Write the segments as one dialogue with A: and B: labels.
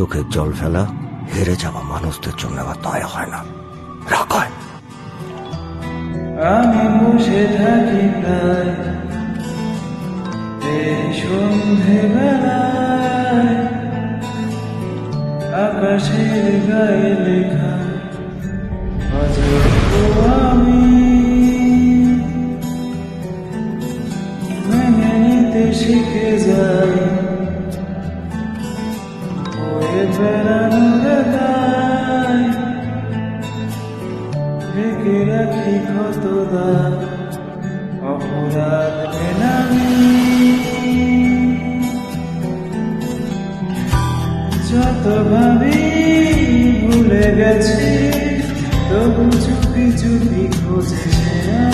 A: চোখের জল ফেলা, হেরে যাওয়া মানুষদের জন্য আবার দয়া হয় না। রাগ হয়।
B: আমি বসে থাকি প্রায় এই আকাশের গায়ে লেখা আমি। মেনে নিতে শিখে যাই। অপরাধ ভুলে তবু চুপি চুপি খোঁজেছে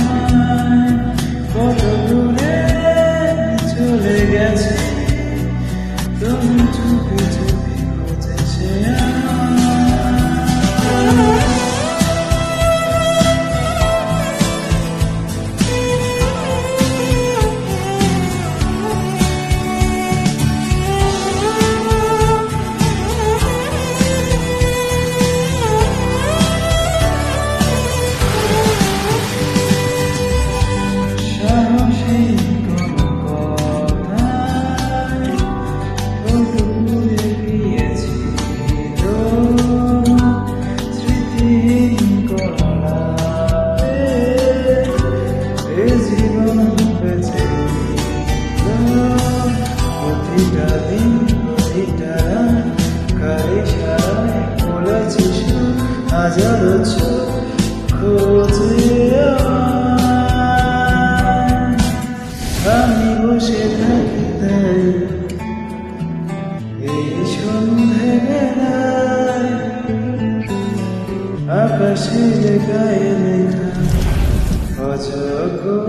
B: আকাশে গায়ে লেখা অযোগ্য